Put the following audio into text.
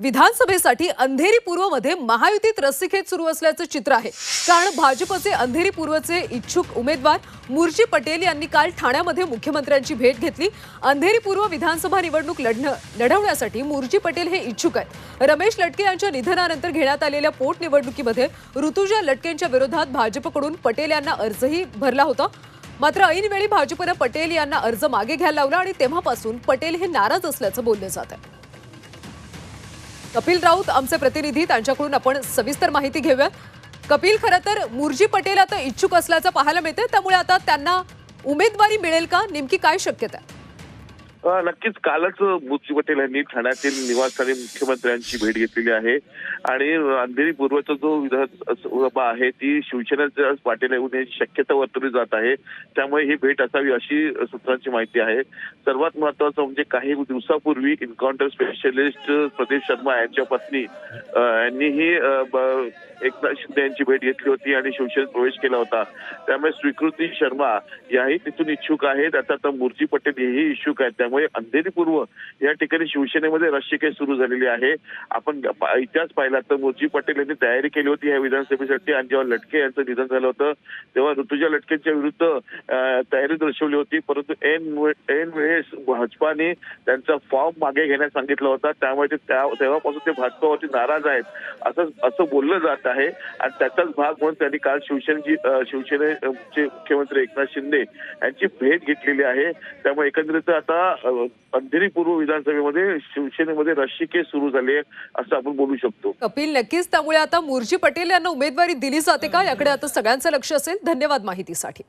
विधानसभेसाठी अंधेरी पूर्वमध्ये महायुतीत रस्सीखेच सुरू असल्याचं चित्र आहे. कारण भाजपचे अंधेरी पूर्वचे इच्छुक उमेदवार मुरजी पटेल यांनी काल ठाण्यामध्ये मुख्यमंत्र्यांची भेट घेतली. अंधेरी पूर्व विधानसभा निवडणूक लढणं लढवण्यासाठी मुरजी पटेल हे इच्छुक आहेत. रमेश लटके यांच्या निधनानंतर घेण्यात आलेल्या पोटनिवडणुकीमध्ये ऋतुजा लटकेंच्या विरोधात भाजपकडून पटेल यांना अर्जही भरला होता. मात्र ऐनवेळी भाजपनं पटेल यांना अर्ज मागे घ्यायला लावला आणि तेव्हापासून पटेल हे नाराज असल्याचं बोललं जात आहे. कपिल राऊत आमचे प्रतिनिधी त्यांच्याकडून आपण सविस्तर माहिती घेऊया कपिल खरं तर मुरजी पटेल आता इच्छुक असल्याचं पाहायला मिळतं त्यामुळे आता त्यांना उमेदवारी मिळेल का? नेमकी काय शक्यता आहे? नक्कीच कालच मुर्जी पटेल यांनी ठाण्यातील निवासस्थानी मुख्यमंत्र्यांची भेट घेतलेली आहे. आणि अंधेरी पूर्वचा जो विधानसभा आहे ती शिवसेनेच्या पाटील होण्याची शक्यता वर्तवली जात आहे. त्यामुळे ही भेट असावी अशी सूत्रांची माहिती आहे. सर्वात महत्वाचं म्हणजे काही दिवसापूर्वी इन्काउंटर स्पेशलिस्ट प्रदीप शर्मा यांच्या पत्नी यांनीही एकनाथ शिंदे यांची भेट घेतली होती आणि शिवसेनेत प्रवेश केला होता. त्यामुळे स्वीकृती शर्मा याही तिथून इच्छुक आहेत. आता आता मुरजी पटेल हेही इच्छुक आहेत. त्यामुळे अंधेरी पूर्व या ठिकाणी शिवसेनेमध्ये रश्शिकेस सुरू झालेली आहे. आपण इतिहास पाहिला तर मुरजी पटेल यांनी तयारी केली होती या विधानसभेसाठी आणि जेव्हा लटके यांचं निधन झालं होतं तेव्हा ऋतुजा लटकेंच्या विरुद्ध तयारी दर्शवली होती. परंतु एन एन वेळेस भाजपाने त्यांचा फॉर्म मागे घेण्यास सांगितला होता. त्यामुळे ते त्या- तेव्हापासून ते भाजपावरती नाराज आहेत. असं असं बोललं जात आहे. आणि त्याचाच भाग म्हणून त्यांनी काल शिवसेनेची शिवसेनेचे मुख्यमंत्री एकनाथ शिंदे यांची भेट घेतलेली आहे. त्यामुळे एकंदरीत आता अंधेरी पूर्व विधानसभेमध्ये शिवसेनेमध्ये रशिके सुरू झाले असं आपण बोलू शकतो. कपिल नक्कीच त्यामुळे आता मुरजी पटेल यांना उमेदवारी दिली जाते का? याकडे आता सगळ्यांचं लक्ष असेल. धन्यवाद माहितीसाठी.